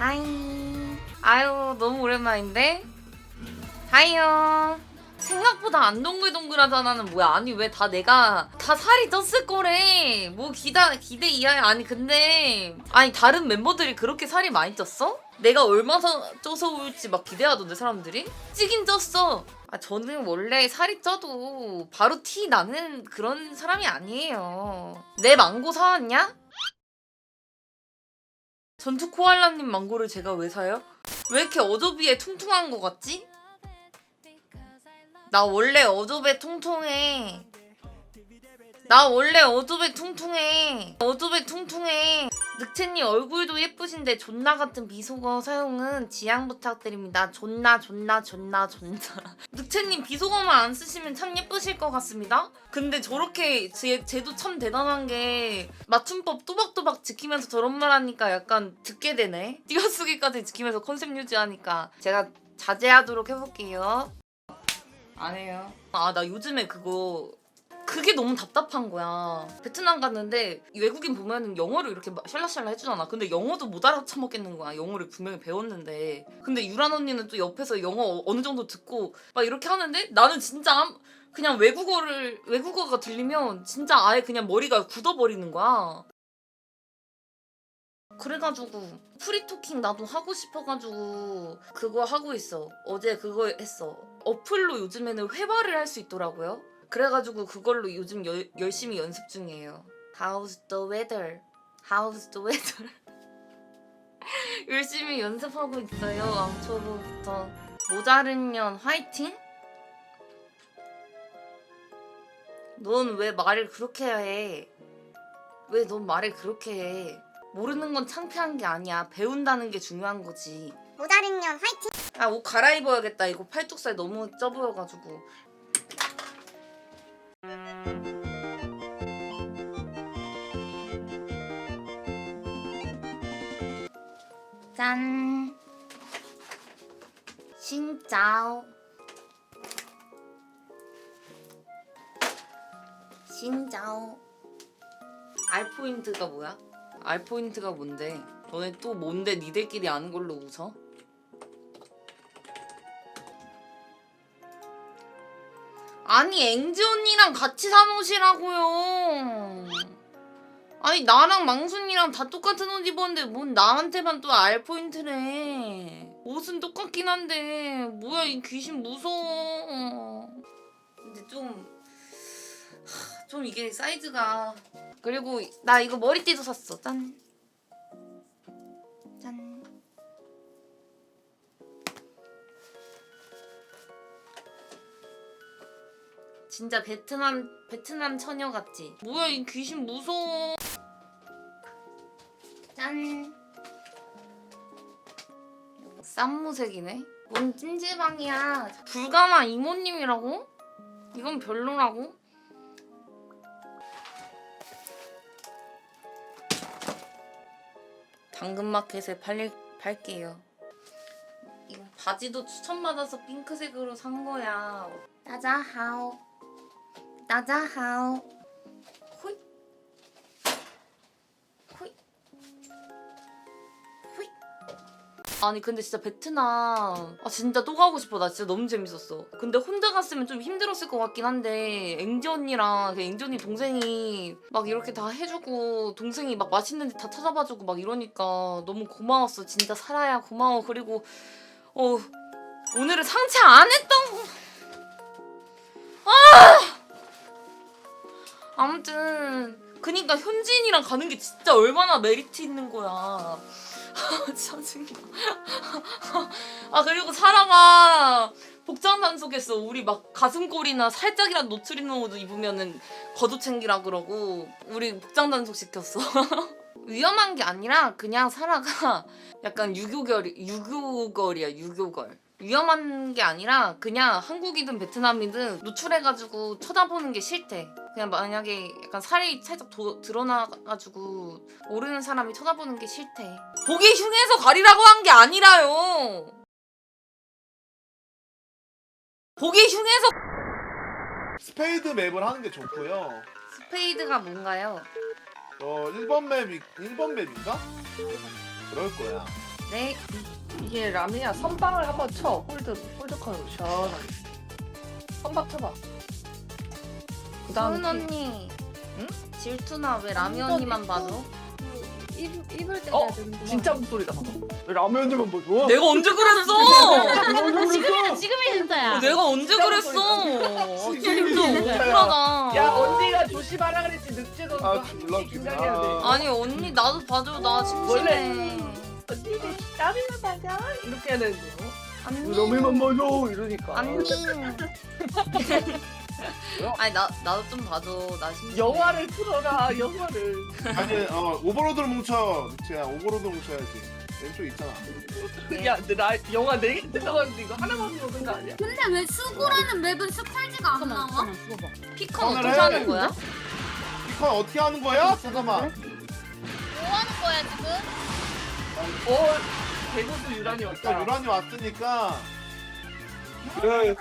하이. 아유, 너무 오랜만인데? 하이요. 생각보다 안 동글동글하잖아는 뭐야. 아니, 왜 다 내가 다 살이 쪘을 거래. 뭐 기다, 기대 이하야. 아니, 근데. 아니, 다른 멤버들이 그렇게 살이 많이 쪘어? 내가 얼마나 쪄서 올지 막 기대하던데, 사람들이? 찌긴 쪘어. 아, 저는 원래 살이 쪄도 바로 티 나는 그런 사람이 아니에요. 내 망고 사왔냐? 전투 코알라님 망고를 제가 왜 사요? 왜 이렇게 어조비에 퉁퉁한 거 같지? 나 원래 어조배 퉁퉁해. 나 원래 어조배 퉁퉁해. 어조배 퉁퉁해. 늑채님 얼굴도 예쁘신데 존나 같은 비속어 사용은 지양 부탁드립니다. 존나 존나 존나 존나. 늑채님 비속어만 안 쓰시면 참 예쁘실 것 같습니다. 근데 저렇게 제, 쟤도 참 대단한 게 맞춤법 또박또박 지키면서 저런 말 하니까 약간 듣게 되네. 띄어쓰기까지 지키면서 컨셉 유지하니까 제가 자제하도록 해볼게요. 안 해요. 아 나 요즘에 그거 그게 너무 답답한 거야. 베트남 갔는데 외국인 보면은 영어를 이렇게 막 샬라샬라 해주잖아. 근데 영어도 못 알아쳐먹겠는 거야. 영어를 분명히 배웠는데. 근데 유란 언니는 또 옆에서 영어 어느 정도 듣고 막 이렇게 하는데 나는 진짜 암- 그냥 외국어를 외국어가 들리면 진짜 아예 그냥 머리가 굳어버리는 거야. 그래가지고 프리토킹 나도 하고 싶어가지고 그거 하고 있어. 어제 그거 했어. 어플로 요즘에는 회화를 할 수 있더라고요. 그래가지고 그걸로 요즘 열- 열심히 연습 중이에요. How's the weather? How's the weather? 열심히 연습하고 있어요. 암초부부터 모자른 년 화이팅? 넌 왜 말을 그렇게 해? 왜 넌 말을 그렇게 해? 모르는 건 창피한 게 아니야. 배운다는 게 중요한 거지. 모자른 년 화이팅! 아 옷 갈아입어야겠다. 이거 팔뚝살 너무 쪄 보여가지고. 짠. 신짜오. 신짜오. 알 포인트가 뭐야? 알 포인트가 뭔데? 너네 또 뭔데 니들끼리 아는 걸로 웃어? 아니 앵지 언니랑 같이 산 옷이라고요. 아니 나랑 망순이랑 다 똑같은 옷 입었는데 뭔 나한테만 또 알 포인트래. 옷은 똑같긴 한데 뭐야 이 귀신 무서워. 근데 좀. 하, 좀 이게 사이즈가 그리고 나 이거 머리띠도 샀어 짠 짠. 진짜 베트남 베트남 처녀 같지? 뭐야 이 귀신 무서워. 짠. 쌈무색이네. 뭔 찜질방이야. 불가마 이모님이라고? 이건 별로라고? 당근마켓에 팔릴 팔게요. 이거 바지도 추천받아서 핑크색으로 산 거야. 따자하오. 호잇. 아니 근데 진짜 베트남. 아 진짜 또 가고 싶어. 나 진짜 너무 재밌었어. 근데 혼자 갔으면 좀 힘들었을 것 같긴 한데 앵지 언니랑 그 앵지 언니 동생이 막 이렇게 다 해주고 동생이 막 맛있는 데 다 찾아봐주고 막 이러니까 너무 고마웠어. 진짜 살아야 고마워. 그리고 어 오늘은 상체 안 했던 거. 아 무튼 그니까 현지인이랑 가는 게 진짜 얼마나 메리트 있는 거야. 짜증나. 아 그리고 사라가 복장 단속했어. 우리 막 가슴골이나 살짝이라도 노출 있는 옷 입으면은 겉옷 챙기라 그러고 우리 복장 단속 시켰어. 위험한 게 아니라 그냥 사라가 약간 유교결 유교걸이야 유교걸. 위험한 게 아니라 그냥 한국이든 베트남이든 노출해가지고 쳐다보는 게 싫대. 그냥 만약에 약간 살이 살짝 도- 드러나가지고 모르는 사람이 쳐다보는 게 싫대. 보기 흉해서 가리라고 한 게 아니라요. 보기 흉해서 스페이드 맵을 하는 게 좋고요. 스페이드가 뭔가요? 어 1번 맵이 1번 맵인가? 그럴 거야. 네. 이게 라미야 선방을 한번 쳐 홀드 홀드컨으로 시원하게 선방 쳐봐 그 서은 다음 언니. 응? 질투나 왜 라미 이거 언니만 봐줘? 입 입을 때 어? 되는구나. 진짜 목소리다 왜 라면들만 보죠? 내가 언제 그랬어? 지금이 지금이 진짜야. 어, 내가 언제 그랬어? 진짜. 억울하다. 야 언니가 조심하라 그랬지 늑대도 아, 졸라 긴장해야 돼 웃기다. 아니 언니 나도 봐줘 나 심심해. 원래- 언니 라면만 맞아 이렇게 해야 되는데 어? 언니. 라면만 맞아 이러니까 언니. 아니 나 나도 좀 봐줘 나 심심해. 영화를 틀어라 영화를 아니 어 오버로드를 뭉쳐 제가 오버로드 뭉쳐야지 왼쪽 있잖아 야 근데 나 영화 4개 들어갔는데 이거 하나만 보는 거 아니야? 근데 왜 수고라는 맵은 스팔지가 안 나와? 피컨 어떻게 해. 하는 거야? 이건 어떻게 하는 거야? 잠깐만 뭐 하는 거야 지금? 어 대구도 유란이 일단 왔다 유란이 왔으니까 네